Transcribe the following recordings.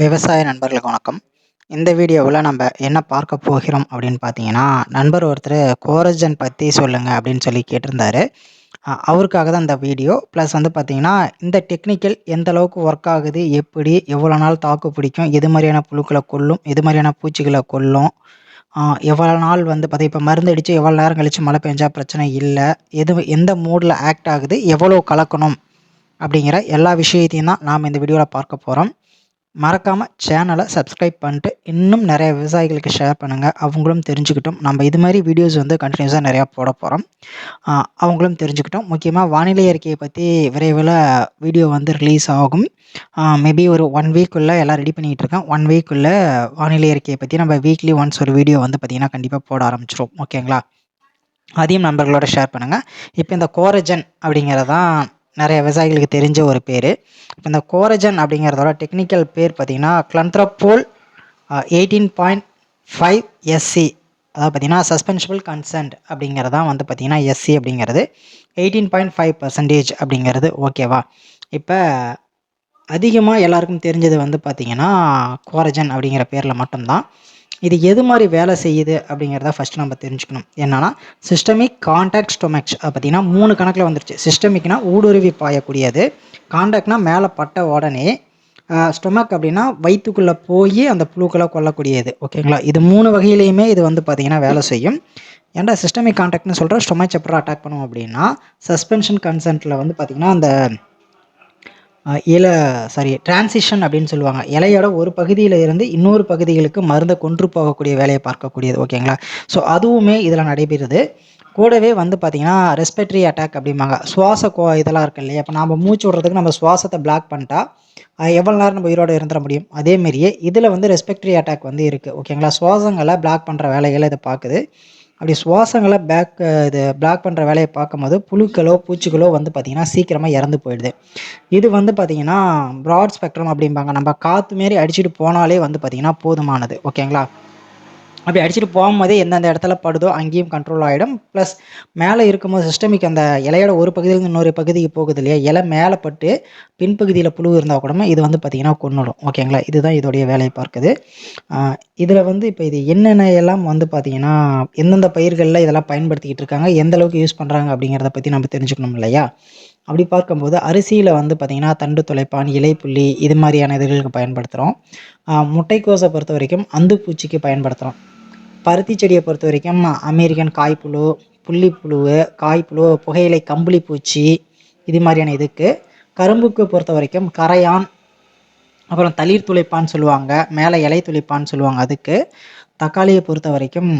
விவசாய நண்பர்களுக்கு வணக்கம். இந்த வீடியோவில் நம்ம என்ன பார்க்க போகிறோம் அப்படின்னு பார்த்தீங்கன்னா நண்பர் ஒருத்தர் கோரஜன் பற்றி சொல்லுங்கள் அப்படின்னு சொல்லி கேட்டிருந்தாரு. அவருக்காக தான் இந்த வீடியோ. ப்ளஸ் வந்து பார்த்திங்கன்னா இந்த டெக்னிக்கல் எந்த அளவுக்கு ஒர்க் ஆகுது எப்படி எவ்வளோ நாள் தாக்கு பிடிக்கும் எது மாதிரியான புழுக்களை கொல்லும் எது மாதிரியான பூச்சிகளை கொல்லும் எவ்வளோ நாள் வந்து பார்த்தி இப்போ மருந்து அடித்து எவ்வளோ நேரம் கழித்து மழை பெஞ்சால் பிரச்சனை இல்லை எது எந்த மூடில் ஆக்ட் ஆகுது எவ்வளோ கலக்கணும் அப்படிங்கிற எல்லா விஷயத்தையும் தான் நாம் இந்த வீடியோவில் பார்க்க போகிறோம் மறக்காமல் சேனலை சப்ஸ்கிரைப் பண்ணிட்டு இன்னும் நிறைய விவசாயிகளுக்கு ஷேர் பண்ணுங்கள் அவங்களும் தெரிஞ்சுக்கிட்டோம் நம்ம இது மாதிரி வீடியோஸ் வந்து கண்டினியூஸாக நிறையா போட போகிறோம் அவங்களும் தெரிஞ்சுக்கிட்டோம். முக்கியமாக வானிலை அறிக்கையை பற்றி விரைவில் வீடியோ வந்து ரிலீஸ் ஆகும். மேபி ஒரு ஒன் வீக்குள்ளே எல்லாம் ரெடி பண்ணிகிட்டு இருக்கேன். ஒன் வீக்குள்ளே வானிலை அறிக்கையை பற்றி நம்ம வீக்லி ஒன்ஸ் ஒரு வீடியோ வந்து பார்த்திங்கன்னா கண்டிப்பாக போட ஆரம்பிச்சிடும் ஓகேங்களா அதையும் நண்பர்களோட ஷேர் பண்ணுங்கள் இப்போ இந்த கோரஜன் அப்படிங்கிறதான் நிறைய விவசாயிகளுக்கு தெரிஞ்ச ஒரு பேர். இப்போ இந்த கோரஜன் அப்படிங்கிறதோட டெக்னிக்கல் பேர் பார்த்திங்கன்னா chlorantraniliprole eighteen point five SC அதாவது பார்த்திங்கன்னா சஸ்பென்ஷபிள் கன்சென்ட் அப்படிங்கிறதான் வந்து பார்த்திங்கன்னா எஸ்சி அப்படிங்கிறது. எயிட்டீன் பாயிண்ட் ஃபைவ் பர்சன்டேஜ் அப்படிங்கிறது ஓகேவா இப்போ அதிகமாக எல்லாருக்கும் தெரிஞ்சது வந்து பார்த்திங்கன்னா கோரஜன் அப்படிங்கிற பேரில் மட்டும்தான். இது எது மாதிரி வேலை செய்யுது அப்படிங்கிறத ஃபஸ்ட்டு நம்ம தெரிஞ்சுக்கணும். என்னென்னா சிஸ்டமிக் கான்டாக்ட் ஸ்டொமக்ஸ் பார்த்தீங்கன்னா மூணு கணக்கில் வந்துருச்சு. சிஸ்டமிக்னா ஊடுருவி பாயக்கூடியது. கான்டாக்ட்னா மேலே பட்ட உடனே ஸ்டொமக் அப்படின்னா வயிற்றுக்குள்ளே போய் அந்த புழுக்களை கொல்லக்கூடியது. ஓகேங்களா இது மூணு வகையிலையுமே இது வந்து பார்த்திங்கன்னா வேலை செய்யும். ஏன்டா சிஸ்டமிக் கான்டாக்ட்னு சொல்கிற ஸ்டொமக் செப்பரை அட்டாக் பண்ணுவோம் அப்படின்னா சஸ்பென்ஷன் கன்சென்ட்டில் வந்து பார்த்திங்கன்னா அந்த இல சாரி டிரான்சிஷன் அப்படின்னு சொல்லுவாங்க. இலையோட ஒரு பகுதியில் இருந்து இன்னொரு பகுதிகளுக்கு மருந்தை கொன்று போகக்கூடிய வேலையை பார்க்கக்கூடியது ஓகேங்களா? ஸோ அதுவுமே இதில் நடைபெறுது. கூடவே வந்து பார்த்திங்கன்னா ரெஸ்பிரேட்டரி அட்டாக் அப்படிம்பாங்க. சுவாச கோ இதெல்லாம் இருக்கு இல்லையா? இப்போ நம்ம மூச்சு விட்றதுக்கு நம்ம சுவாசத்தை பிளாக் பண்ணிட்டா எவ்வளோ நேரம் நம்ம உயிரோடு இருந்துட முடியும்? அதேமாரியே இதில் வந்து ரெஸ்பெக்டரி அட்டாக் வந்து இருக்குது ஓகேங்களா? சுவாசங்களை பிளாக் பண்ணுற வேலைகளை இதை பார்க்குது. அப்படி சுவாசங்களை பேக் இது பிளாக் பண்ணுற வேலையை பார்க்கும்போது புழுக்களோ பூச்சிகளோ வந்து பார்த்திங்கன்னா சீக்கிரமாக இறந்து போயிடுது. இது வந்து பார்த்திங்கன்னா ப்ராட் ஸ்பெக்ட்ரம் அப்படிம்பாங்க. நம்ம காற்று மாரி அடிச்சுட்டு போனாலே வந்து பார்த்திங்கன்னா போதுமானது. ஓகேங்களா அப்படி அடிச்சுட்டு போகும்போதே எந்தெந்த இடத்துல படுதோ அங்கேயும் கண்ட்ரோல் ஆகிடும் ப்ளஸ் மேலே இருக்கும்போது சிஸ்டமிக் அந்த இலையோட ஒரு பகுதியிலேருந்து இன்னொரு பகுதிக்கு போகுது இல்லையா? இலை மேலே பட்டு பின்பகுதியில் புழு இருந்தால் கூட இது வந்து பார்த்திங்கன்னா கொண்டுடும் ஓகேங்களா இதுதான் இதோடைய வேலையை பார்க்குது. இதில் வந்து இப்போ இது என்னென்ன எல்லாம் வந்து பார்த்திங்கன்னா எந்தெந்த பயிர்களில் இதெல்லாம் பயன்படுத்திக்கிட்டு இருக்காங்க எந்த அளவுக்கு யூஸ் பண்ணுறாங்க அப்படிங்கிறத பற்றி நம்ம தெரிஞ்சுக்கணும் இல்லையா? அப்படி பார்க்கும்போது அரிசியில் வந்து பார்த்திங்கன்னா தண்டு துளைப்பான் இலைப்புள்ளி இது மாதிரியான இதுகளுக்கு பயன்படுத்துகிறோம் முட்டைக்கோஸை பொறுத்த வரைக்கும் அந்து பூச்சிக்கு பயன்படுத்துகிறோம் பருத்தி செடியை பொறுத்த வரைக்கும் அமெரிக்கன் காய்ப்புழு புள்ளிப்புழு காய்ப்புழு புகையிலை கம்பளி பூச்சி இது மாதிரியான இதுக்கு. கரும்புக்கு பொறுத்த வரைக்கும் கரையான் அப்புறம் தளிர் துளைப்பான்னு சொல்லுவாங்க மேலே இலை துளைப்பான்னு சொல்லுவாங்க அதுக்கு. தக்காளியை பொறுத்த வரைக்கும்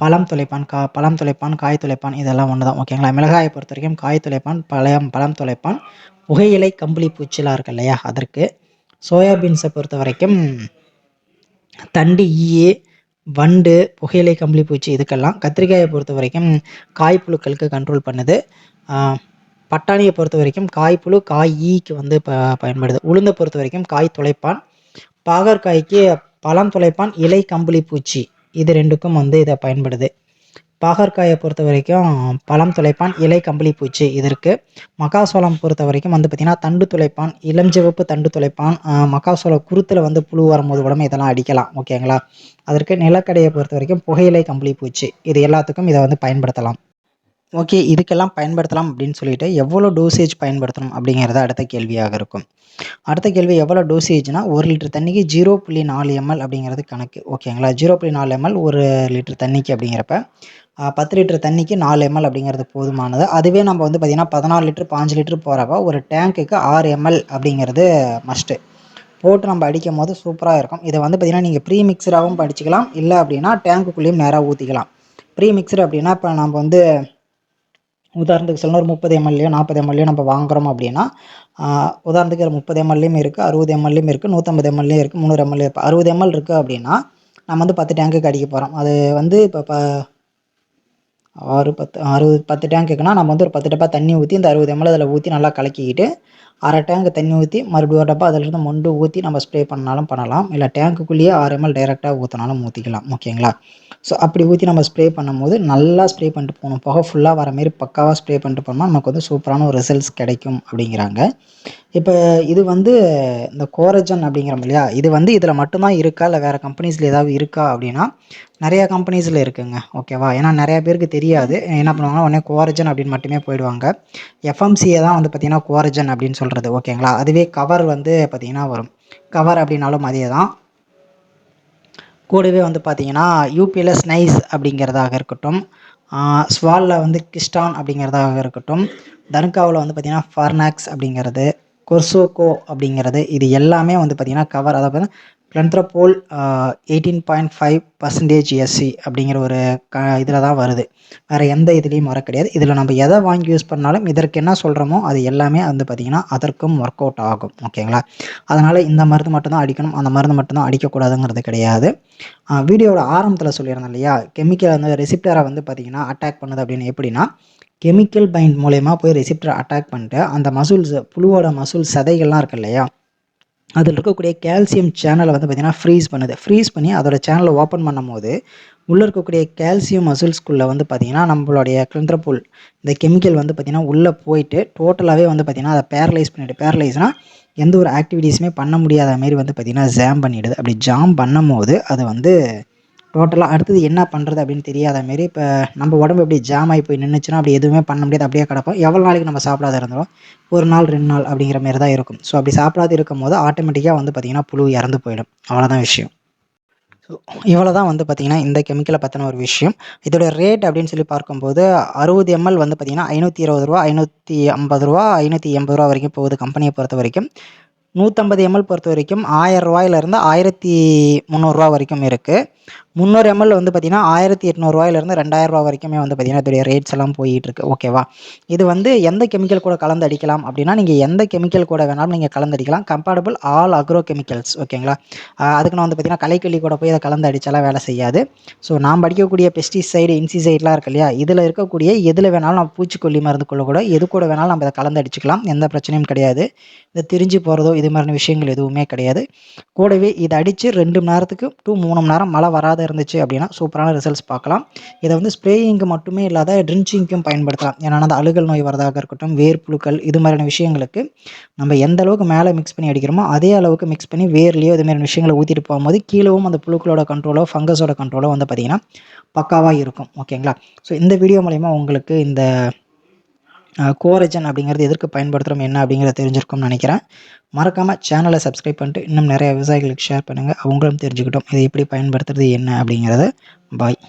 பழம் துளைப்பான் கா பழம் துளைப்பான் காய் துளைப்பான் இதெல்லாம் ஒன்று தான் ஓகேங்களா? மிளகாயை பொறுத்த வரைக்கும் காய் துளைப்பான் பழம் பழம் துளைப்பான். புகையிலை கம்பளி பூச்சிலாம் இருக்கு இல்லையா அதற்கு. சோயாபீன்ஸை பொறுத்த வரைக்கும் தண்டு ஈயே வண்டு புகையிலை கம்பளி பூச்சி இதுக்கெல்லாம் கத்திரிக்காயை பொறுத்த வரைக்கும் காய்ப்புழுக்களுக்கு கண்ட்ரோல் பண்ணுது. பட்டாணியை பொறுத்த வரைக்கும் காய்ப்புழு காய் ஈக்கு வந்து ப பயன்படுது. உளுந்தை பொறுத்த வரைக்கும் காய் துளைப்பான். பாகற்காய்க்கு பழம் துளைப்பான் இலை கம்பளி பூச்சி. இது ரெண்டுக்கும் வந்து இதை பயன்படுது. பாகற்காயை பொறுத்த வரைக்கும் பழம் துளைப்பான் இலை கம்பளி பூச்சி இதற்கு. மக்காசோளம் பொறுத்த வரைக்கும் வந்து பார்த்திங்கன்னா தண்டு துளைப்பான் இளஞ்சிவப்பு தண்டு துளைப்பான் மக்காசோளம் குருத்தில் வந்து புழு வரும்போது உடம்பு இதெல்லாம் அடிக்கலாம். ஓகேங்களா? அதற்கு நிலக்கடையை பொறுத்த வரைக்கும் புகையிலை கம்பளி பூச்சி இது எல்லாத்துக்கும் இதை வந்து பயன்படுத்தலாம். ஓகே இதுக்கெல்லாம் பயன்படுத்தலாம் அப்படின்னு சொல்லிட்டு எவ்வளோ டோசேஜ் பயன்படுத்தணும் அப்படிங்கிறத அடுத்த கேள்வியாக இருக்கும். அடுத்த கேள்வி எவ்வளோ டோசேஜ்னா ஒரு லிட்டர் தண்ணிக்கு ஜீரோ புள்ளி நாலு எம்எல் அப்படிங்கிறது கணக்கு. ஓகேங்களா ஜீரோ புள்ளி நாலு எம்எல் ஒரு லிட்டர் தண்ணிக்கு அப்படிங்கிறப்ப பத்து லிட்டர் தண்ணிக்கு நாலு எம்எல் அப்படிங்கிறது போதுமானது. அதுவே நம்ம வந்து பார்த்திங்கன்னா பதினாலு லிட்டர் பாஞ்சு லிட்டர் போகிறப்ப ஒரு டேங்க்குக்கு ஆறு எம்எல் அப்படிங்கிறது மஸ்ட்டு போட்டு நம்ம அடிக்கும் போது சூப்பராக இருக்கும். இதை வந்து பார்த்திங்கன்னா நீங்கள் ப்ரீ மிக்சராகவும் படிச்சிக்கலாம். இல்லை அப்படின்னா டேங்க்குள்ளேயும் நேராக ஊற்றிக்கலாம் ப்ரீ மிக்சர் அப்படின்னா இப்போ நம்ம வந்து உதாரணத்துக்கு சொல்லணும் ஒரு முப்பது எம்எல்ஏ நாற்பது எம்எல்ஏ நம்ம வாங்குகிறோம் அப்படின்னா உதாரணத்துக்கு முப்பது எம்எல்ஏயும் இருக்குது அறுபது எம்எல்ஏயும் இருக்குது நூற்றம்பது எம்எல்ஏ இருக்குது முந்நூறு எம்எல்ஏ இப்போ அறுபது எம்எல் இருக்குது அப்படின்னா நம்ம வந்து பத்து டேங்க்குக்கு அடிக்க போகிறோம் அது வந்து இப்போ ப ஆறு பத்து அறுபது பத்து டேங்க் இருக்குன்னா நம்ம வந்து ஒரு பத்து டப்பா தண்ணி ஊற்றி இந்த அறுபது எம்எல் அதில் ஊற்றி நல்லா கலக்கிக்கிட்டு அரை டேங்க் தண்ணி ஊற்றி மறுபடியும் ஒரு டப்பா அதிலிருந்து மொண்டு ஊற்றி நம்ம ஸ்ப்ரே பண்ணாலும் பண்ணலாம். இல்லை டேங்க்குள்ளேயே ஆறு எம்எல் டைரெக்டாக ஊற்றினாலும் ஊற்றிக்கலாம் ஓகேங்களா? ஸோ அப்படி ஊற்றி நம்ம ஸ்ப்ரே பண்ணும்போது நல்லா ஸ்ப்ரே பண்ணிட்டு போகணும். புகை ஃபுல்லாக வர மாரி பக்காவாக ஸ்ப்ரே பண்ணிட்டு போனோம்னா நமக்கு வந்து சூப்பரான ஒரு ரிசல்ட்ஸ் கிடைக்கும் அப்படிங்கிறாங்க. இப்போ இது வந்து இந்த கோரஜன் அப்படிங்கிறோம் இல்லையா? இது வந்து இதில் மட்டும்தான் இருக்கா? இல்லை வேறு கம்பெனிஸில் ஏதாவது இருக்கா? அப்படின்னா நிறையா கம்பெனிஸில் இருக்குங்க. ஓகேவா ஏன்னா நிறையா பேருக்கு தெரியாது. என்ன பண்ணுவாங்கன்னா உடனே கோரஜன் அப்படின்னு மட்டுமே போயிடுவாங்க. எஃப்எம்சியை தான் வந்து பார்த்திங்கன்னா கோரஜன் அப்படின்னு சொல்கிறது ஓகேங்களா அதுவே கவர் வந்து பார்த்திங்கன்னா வரும். கவர் அப்படின்னாலும் அதே தான் கூடவே வந்து பார்த்திங்கன்னா யூபிஎல்எஸ் நைஸ் அப்படிங்கிறதாக இருக்கட்டும். ஸ்வாலில் வந்து கிஸ்டான் அப்படிங்கிறதாக இருக்கட்டும். தனுக்காவில் வந்து பார்த்திங்கன்னா ஃபர்னாக்ஸ் அப்படிங்கிறது. கொர்சோகோ அப்படிங்கிறது இது எல்லாமே வந்து பார்த்திங்கன்னா கவர் அதாவது chlorantraniliprole eighteen point five percentage SC அப்படிங்கிற ஒரு க இதில் தான் வருது. வேறு எந்த இதுலேயும் வர கிடையாது. இதில் நம்ம எதை வாங்கி யூஸ் பண்ணாலும் இதற்கு என்ன சொல்கிறோமோ அது எல்லாமே வந்து பார்த்திங்கன்னா அதற்கும் ஒர்க் அவுட் ஆகும். ஓகேங்களா அதனால் இந்த மருந்து மட்டும்தான் அடிக்கணும். அந்த மருந்து மட்டும்தான் அடிக்கக்கூடாதுங்கிறது கிடையாது. வீடியோவோட ஆரம்பத்தில் சொல்லியிருந்தேன் இல்லையா? கெமிக்கல் வந்து ரெசிப்டரை வந்து பார்த்திங்கன்னா அட்டாக் பண்ணுது அப்படின்னு எப்படின்னா கெமிக்கல் பைண்ட் மூலயமா போய் ரெசிப்டரை அட்டாக் பண்ணிட்டு அந்த மசூல்ஸ் புழுவோட மசூல் சதைகள்லாம் இருக்கு இல்லையா? அதில் இருக்கக்கூடிய கால்சியம் சேனலை வந்து பார்த்திங்கன்னா ஃப்ரீஸ் பண்ணுது. ஃப்ரீஸ் பண்ணி அதோட சேனலை ஓப்பன் பண்ணும் போது உள்ளே இருக்கக்கூடிய கால்சியம் மசில்ஸ்குள்ளே வந்து பார்த்திங்கன்னா நம்மளுடைய கிளந்திரப்புல் இந்த கெமிக்கல் வந்து பார்த்திங்கன்னா உள்ளே போயிட்டு டோட்டலாகவே வந்து பார்த்திங்கன்னா அதை பேரலைஸ் பண்ணிவிட்டு பேரலைஸ்னால் எந்த ஒரு ஆக்டிவிட்டீஸுமே பண்ண முடியாத மாரி வந்து பார்த்திங்கன்னா ஜாம் பண்ணிவிடுது அப்படி ஜாம் பண்ணும் போது அது வந்து டோட்டலாக அடுத்தது என்ன பண்ணுறது அப்படின்னு தெரியாத மாரி இப்போ நம்ம உடம்பு எப்படி ஜாம் ஆகி போய் நின்றுச்சுன்னா அப்படி எதுவுமே பண்ண முடியாது. அப்படியே கிடப்போம். எவ்வளோ நாளைக்கு நம்ம சாப்பிடாத இருந்தோம் ஒரு நாள் ரெண்டு நாள் அப்படிங்கிற மாரி தான் இருக்கும். ஸோ அப்படி சாப்பிடாது இருக்கும் போது ஆட்டோமேட்டிக்காக வந்து பார்த்திங்கன்னா புழு இறந்து போயிடும். அவ்வளோதான் விஷயம். ஸோ இவ்வளோ தான் வந்து பார்த்திங்கன்னா இந்த கெமிக்கலை பற்றின ஒரு விஷயம். இதோட ரேட் அப்படின்னு சொல்லி பார்க்கும்போது அறுபது எம்எல் வந்து பார்த்திங்கன்னா ஐநூற்றி இருபது ரூபா ஐநூற்றி ஐம்பது ரூபா ஐநூற்றி எண்பது ரூபா வரைக்கும் போகுது கம்பெனியை பொறுத்த வரைக்கும். நூற்றம்பது எம்எல் பொறுத்த வரைக்கும் ஆயிரம் ரூபாயிலேருந்து ஆயிரத்தி முந்நூறுரூவா வரைக்கும் இருக்குது முந்நூறு எம்எல் வந்து பார்த்திங்கன்னா ஆயிரத்தி எட்நூறுவாயிலேருந்து ரெண்டாயிரரூவா வரைக்குமே வந்து பார்த்திங்கன்னா இதோடைய ரேட்ஸ் எல்லாம் போயிட்டுருக்கு. ஓகேவா இது வந்து எந்த கெமிக்கல் கூட கலந்து அடிக்கலாம் அப்படின்னா நீங்கள் எந்த கெமிக்கல் கூட வேணாலும் நீங்கள் கலந்து அடிக்கலாம். கம்பேட்டபிள் ஆல் அக்ரோ கெமிக்கல்ஸ் ஓகேங்களா அதுக்கு நான் வந்து பார்த்திங்கன்னா கலைக்கல்லி கூட போய் அதை கலந்து அடித்தாலாம் வேலை செய்யாது. ஸோ நாம் அடிக்கக்கூடிய பெஸ்டிசைடு இன்சிசைட்லாம் இருக்கு இல்லையா? இதில் இருக்கக்கூடிய எதில் வேணாலும் நம்ம பூச்சிக்கொல்லி மருந்து கூட எது கூட வேணாலும் நம்ம இதை கலந்து அடிச்சுக்கலாம். எந்த பிரச்சனையும் கிடையாது. இந்த திரிஞ்சு போகிறதோ இது மாதிரியான விஷயங்கள் எதுவுமே கிடையாது. கூடவே இதை அடித்து ரெண்டு மணி நேரத்துக்கு டூ மூணு மணி நேரம் மழை வராத இருந்துச்சு அப்படின்னா சூப்பரான ரிசல்ட்ஸ் பார்க்கலாம். இதை வந்து ஸ்ப்ரேயிங்க்கு மட்டுமே இல்லாத ட்ரின்ச்சிங்க்கும் பயன்படுத்தலாம். ஏன்னா அந்த அழுகல் நோய் வரதாக இருக்கட்டும் வேர்ப்புழுக்கள் இது மாதிரியான விஷயங்களுக்கு நம்ம எந்த அளவுக்கு மேலே மிக்ஸ் பண்ணி அடிக்கிறோமோ அதே அளவுக்கு மிக்ஸ் பண்ணி வேர்லேயோ இது மாதிரி விஷயங்களை ஊற்றிட்டு போகும்போது கீழவும் அந்த புழுக்களோட கண்ட்ரோலோ ஃபங்கஸோட கண்ட்ரோலோ வந்து பார்த்திங்கன்னா பக்காவாக இருக்கும். ஓகேங்களா ஸோ இந்த வீடியோ மூலிமா உங்களுக்கு இந்த கோரஜன் அப்படிங்கிறது எதற்கு பயன்படுத்துகிறோம் என்ன அப்படிங்கிறத தெரிஞ்சிருக்கும்னு நினைக்கிறேன். மறக்காமல் சேனலை சப்ஸ்கிரைப் பண்ணிட்டு இன்னும் நிறைய விவசாயிகளுக்கு ஷேர் பண்ணுங்கள் அவங்களும் தெரிஞ்சுக்கிட்டோம் இதை எப்படி பயன்படுத்துறது என்ன அப்படிங்கிறத. பாய்